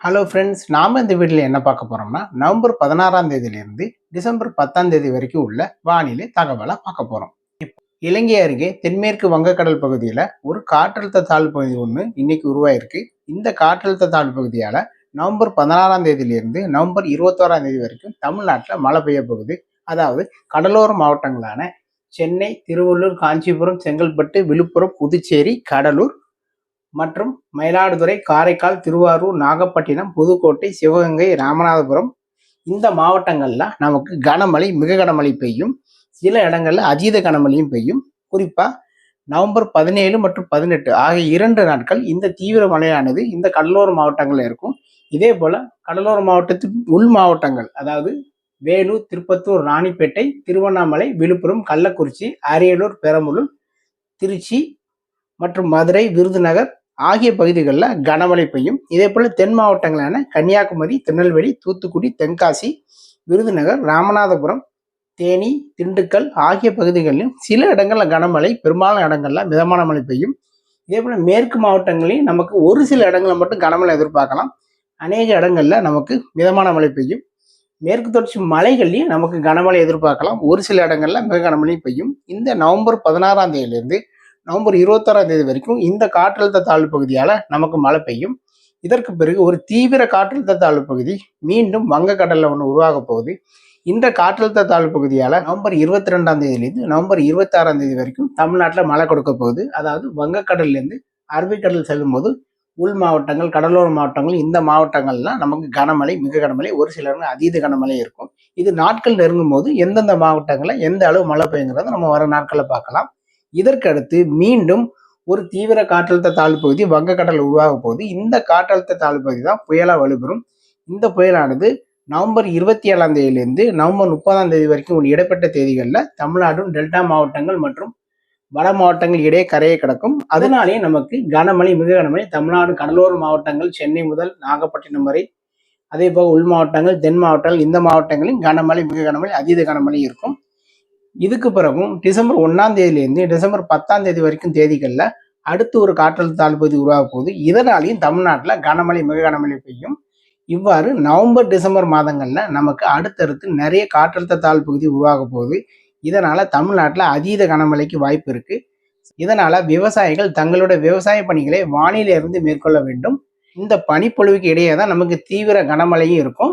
Hello friends நாம இந்த வீட்டில் என்ன பார்க்க போகிறோம்னா நவம்பர் பதினாறாம் தேதியிலிருந்து டிசம்பர் பத்தாம் தேதி வரைக்கும் உள்ள வானிலை தகவலை பார்க்க போகிறோம் இலங்கை அருகே தென்மேற்கு வங்கக்கடல் பகுதியில் ஒரு காற்றழுத்த தாழ்வு பகுதி ஒன்று இன்னைக்கு உருவாயிருக்கு. இந்த காற்றழுத்த தாழ்வு பகுதியால் நவம்பர் பதினாறாம் தேதியிலிருந்து நவம்பர் இருபத்தோராம் தேதி வரைக்கும் தமிழ்நாட்டில் மழை பெய்ய போகுது. அதாவது கடலோர மாவட்டங்களான சென்னை திருவள்ளூர் காஞ்சிபுரம் செங்கல்பட்டு விழுப்புரம் புதுச்சேரி கடலூர் மற்றும் மயிலாடுதுறை காரைக்கால் திருவாரூர் நாகப்பட்டினம் புதுக்கோட்டை சிவகங்கை ராமநாதபுரம் இந்த மாவட்டங்களில் நமக்கு கனமழை மிக கனமழை பெய்யும். சில இடங்களில் அதீத கனமழையும் பெய்யும். குறிப்பாக நவம்பர் பதினேழு மற்றும் பதினெட்டு ஆகிய இரண்டு நாட்கள் இந்த தீவிர மழையானது இந்த கடலோர மாவட்டங்களில் இருக்கும். இதே போல் கடலோர மாவட்டத்தின் உள் மாவட்டங்கள் அதாவது வேலூர் திருப்பத்தூர் ராணிப்பேட்டை திருவண்ணாமலை விழுப்புரம் கள்ளக்குறிச்சி அரியலூர் பெரம்பலூர் திருச்சி மற்றும் மதுரை விருதுநகர் ஆகிய பகுதிகளில் கனமழை பெய்யும் இதே போல் தென் மாவட்டங்களான கன்னியாகுமரி திருநெல்வேலி தூத்துக்குடி தென்காசி விருதுநகர் ராமநாதபுரம் தேனி திண்டுக்கல் ஆகிய பகுதிகளிலும் சில இடங்களில் கனமழை பெரும்பாலான இடங்களில் மிதமான மழை பெய்யும். இதே போல் மேற்கு மாவட்டங்களையும் நமக்கு ஒரு சில இடங்களில் மட்டும் கனமழை எதிர்பார்க்கலாம். அநேக இடங்களில் நமக்கு மிதமான மழை பெய்யும். மேற்கு தொடர்ச்சி மலைகள்லையும் நமக்கு கனமழை எதிர்பார்க்கலாம். ஒரு சில இடங்களில் மிக கனமழை பெய்யும். இந்த நவம்பர் பதினாறாம் தேதியிலிருந்து நவம்பர் இருபத்தாறாம் தேதி வரைக்கும் இந்த காற்றழுத்த தாழ்வு பகுதியால் நமக்கு மழை பெய்யும். இதற்கு பிறகு ஒரு தீவிர காற்றழுத்த தாழ்வு பகுதி மீண்டும் வங்கக்கடலில் ஒன்று உருவாக போகுது. இந்த காற்றழுத்த தாழ்வு பகுதியால் நவம்பர் இருபத்தி ரெண்டாம் தேதியிலேருந்து நவம்பர் இருபத்தி ஆறாம் தேதி வரைக்கும் தமிழ்நாட்டில் மழை கொடுக்க போகுது. அதாவது வங்கக்கடல்லேருந்து அரபிக்கடல் செல்லும் போது உள் மாவட்டங்கள் கடலோர மாவட்டங்கள் இந்த மாவட்டங்கள்லாம் நமக்கு கனமழை மிக கனமழை ஒரு சிலருங்க அதீத கனமழை இருக்கும். இது நாட்கள் நெருங்கும் போது எந்தெந்த மாவட்டங்களில் எந்த அளவு மழை பெய்யுங்கிறத நம்ம வர நாட்களில் பார்க்கலாம். இதற்கு அடுத்து மீண்டும் ஒரு தீவிர காற்றழுத்த தாழ்வு பகுதி வங்கக்கடல் உருவாக போகுது. இந்த காற்றழுத்த தாழ்வு பகுதி தான் புயலாக வலுப்பெறும். இந்த புயலானது நவம்பர் இருபத்தி ஏழாம் தேதியிலிருந்து நவம்பர் முப்பதாம் தேதி வரைக்கும் உள்ள இடைப்பட்ட தேதிகளில் தமிழ்நாடும் டெல்டா மாவட்டங்கள் மற்றும் வட மாவட்டங்கள் இடையே கரையை கிடக்கும். அதனாலேயே நமக்கு கனமழை மிக கனமழை தமிழ்நாடு கடலோர மாவட்டங்கள் சென்னை முதல் நாகப்பட்டினம் வரை அதே போக உள் மாவட்டங்கள் தென் மாவட்டங்கள் இந்த மாவட்டங்களில் கனமழை மிக கனமழை அதீத கனமழை இருக்கும். இதுக்கு பிறகும் டிசம்பர் ஒன்றாம் தேதியிலேருந்து டிசம்பர் பத்தாம் தேதி வரைக்கும் தேதிகளில் அடுத்து ஒரு காற்றழுத்த தாழ்வு பகுதி உருவாக போகுது. இதனாலையும் தமிழ்நாட்டில் கனமழை மிக கனமழை பெய்யும். இவ்வாறு நவம்பர் டிசம்பர் மாதங்களில் நமக்கு அடுத்தடுத்து நிறைய காற்றழுத்த தாழ்வு பகுதி உருவாக போகுது. இதனால் தமிழ்நாட்டில் அதீத கனமழைக்கு வாய்ப்பு இருக்குது இதனால் விவசாயிகள் தங்களோட விவசாய பணிகளை வானிலிருந்து மேற்கொள்ள வேண்டும். இந்த பனிப்பொழிவுக்கு இடையே தான் நமக்கு தீவிர கனமழையும் இருக்கும்.